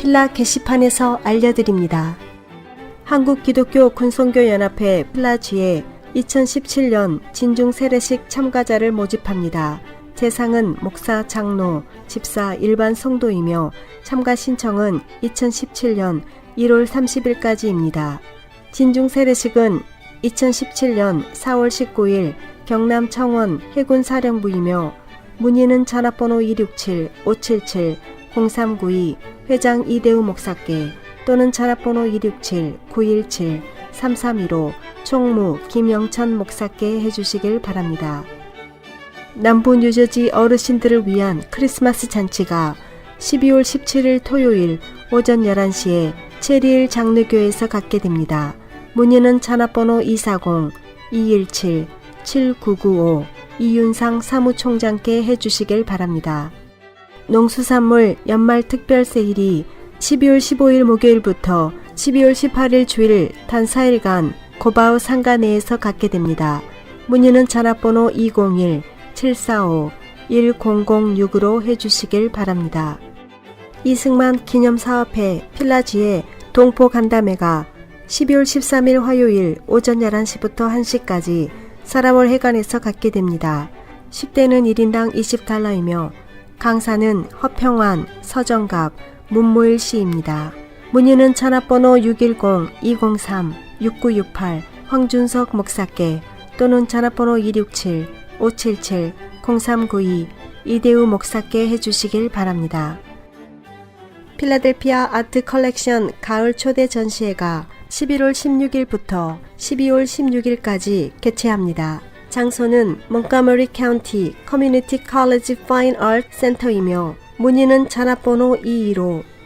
필라 게시판에서 알려드립니다. 한국기독교 군송교연합회 필라지에 2017년 진중 세례식 참가자를 모집합니다. 대상은 목사, 장로, 집사, 일반 성도이며 참가 신청은 2017년 1월 30일까지입니다. 진중 세례식은 2017년 4월 19일 경남 청원 해군 사령부이며 문의는 전화번호 267-577-0392 회장 이대우 목사께 또는 전화번호 267-917-3315 총무 김영천 목사께 해주시길 바랍니다. 남부 뉴저지 어르신들을 위한 크리스마스 잔치가 12월 17일 토요일 오전 11시에 체리일 장르교에서 갖게 됩니다. 문의는 전화번호 240-217-7995 이윤상 사무총장께 해주시길 바랍니다. 농수산물 연말 특별 세일이 12월 15일 목요일부터 12월 18일 주일 단 4일간 고바우 상가 내에서 갖게 됩니다. 문의는 전화번호 201-745-1006으로 해주시길 바랍니다. 이승만 기념사업회 필라지의 동포 간담회가 12월 13일 화요일 오전 11시부터 1시까지 사라월 해관에서 갖게 됩니다. 10대는 1인당 20달러이며 강사는 허평환, 서정갑, 문모일 씨입니다. 문의는 전화번호 610-203-6968 황준석 목사께 또는 전화번호 267-577-0392 이대우 목사께 해주시길 바랍니다. 필라델피아 아트 컬렉션 가을 초대 전시회가 11월 16일부터 12월 16일까지 개최합니다. 장소는 몽가머리 카운티 커뮤니티 컬리지 파인 아트 센터이며 문의는 전화번호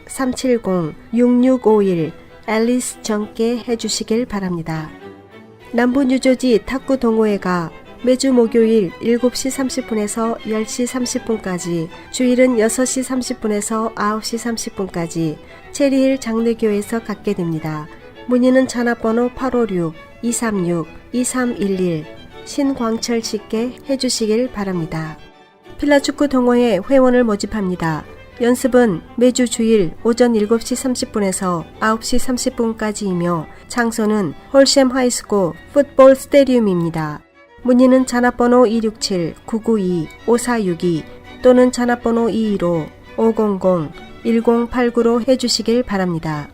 215-370-6651 앨리스 정께 해주시길 바랍니다. 남부 뉴저지 탁구 동호회가 매주 목요일 7시 30분에서 10시 30분까지, 주일은 6시 30분에서 9시 30분까지 체리힐 장르교에서 갖게 됩니다. 문의는 전화번호 856-236-2311 신광철 씨께 해주시길 바랍니다. 필라축구 동호회 회원을 모집합니다. 연습은 매주 주일 오전 7시 30분에서 9시 30분까지이며 장소는 홀샘 하이스코 풋볼 스테디움입니다. 문의는 전화번호 267-992-5462 또는 전화번호 215-500-1089로 해주시길 바랍니다.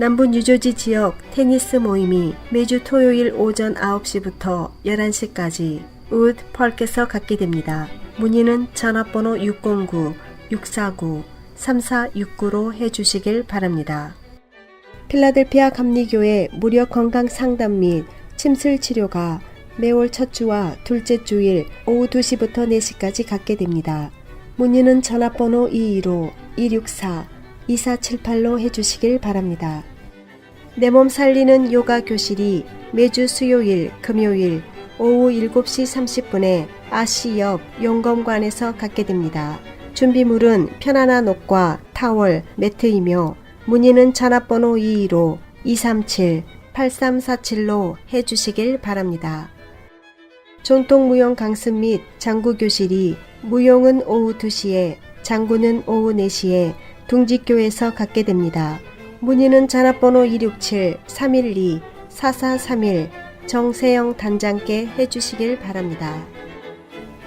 남부 뉴저지 지역 테니스 모임이 매주 토요일 오전 9시부터 11시까지 우드 펄에서 갖게 됩니다. 문의는 전화번호 609-649-3469로 해주시길 바랍니다. 필라델피아 감리교회 무료 건강 상담 및 침술 치료가 매월 첫 주와 둘째 주일 오후 2시부터 4시까지 갖게 됩니다. 문의는 전화번호 215-264-2478로 해주시길 바랍니다. 내 몸 살리는 요가 교실이 매주 수요일, 금요일 오후 7시 30분에 아시 옆 용검관에서 갖게 됩니다. 준비물은 편안한 옷과 타월, 매트이며 문의는 전화번호 215-237-8347로 해주시길 바랍니다. 전통 무용 강습 및 장구 교실이 무용은 오후 2시에 장구는 오후 4시에 둥지교에서 갖게 됩니다. 문의는 전화번호 267-312-4431 정세영 단장께 해주시길 바랍니다.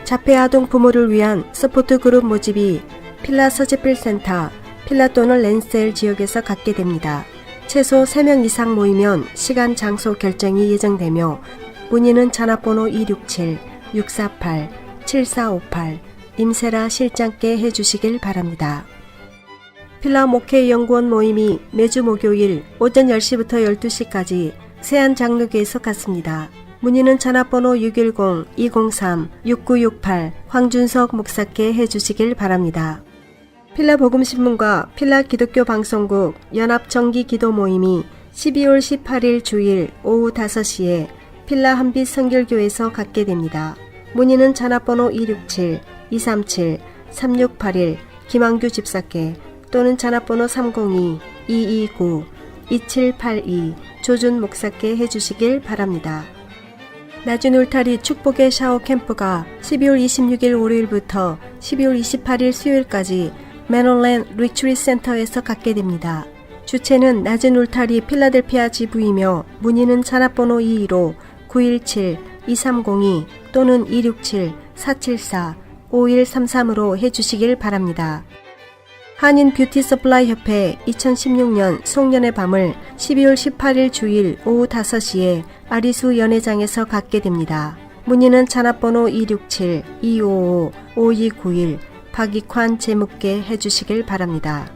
자폐 아동 부모를 위한 서포트 그룹 모집이 필라 서재필센터, 필라 또는 랜셀 지역에서 갖게 됩니다. 최소 3명 이상 모이면 시간 장소 결정이 예정되며 문의는 전화번호 267-648-7458 임세라 실장께 해주시길 바랍니다. 필라 목회 연구원 모임이 매주 목요일 오전 10시부터 12시까지 세안 장로교에서 갖습니다. 문의는 전화번호 610-203-6968 황준석 목사께 해주시길 바랍니다. 필라 복음신문과 필라 기독교 방송국 연합 정기 기도 모임이 12월 18일 주일 오후 5시에 필라 한빛 성결교에서 갖게 됩니다. 문의는 전화번호 267-237-3681 김한규 집사께 또는 전화번호 302-229-2782 조준 목사께 해주시길 바랍니다. 낮은 울타리 축복의 샤워 캠프가 12월 26일 월요일부터 12월 28일 수요일까지 매놀랜 리트리 센터에서 갖게 됩니다. 주체는 낮은 울타리 필라델피아 지부이며 문의는 전화번호 215 917-2302 또는 267-474-5133으로 해주시길 바랍니다. 한인 뷰티 서플라이 협회 2016년 송년의 밤을 12월 18일 주일 오후 5시에 아리수 연회장에서 갖게 됩니다. 문의는 전화번호 267-255-5291 박익환 재묵께 해주시길 바랍니다.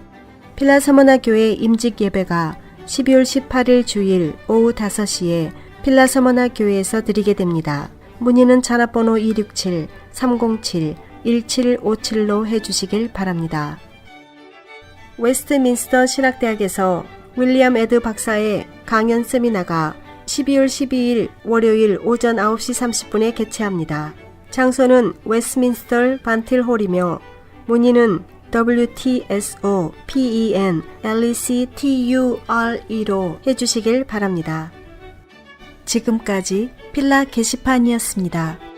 필라 서머나 교회 임직 예배가 12월 18일 주일 오후 5시에 필라 서머나 교회에서 드리게 됩니다. 문의는 전화번호 267-307-1757로 해주시길 바랍니다. 웨스트민스터 신학대학에서 윌리엄 에드 박사의 강연 세미나가 12월 12일 월요일 오전 9시 30분에 개최합니다. 장소는 웨스트민스터 반틸홀이며 문의는 WTSO PEN LEC TURE로 해주시길 바랍니다. 지금까지 필라 게시판이었습니다.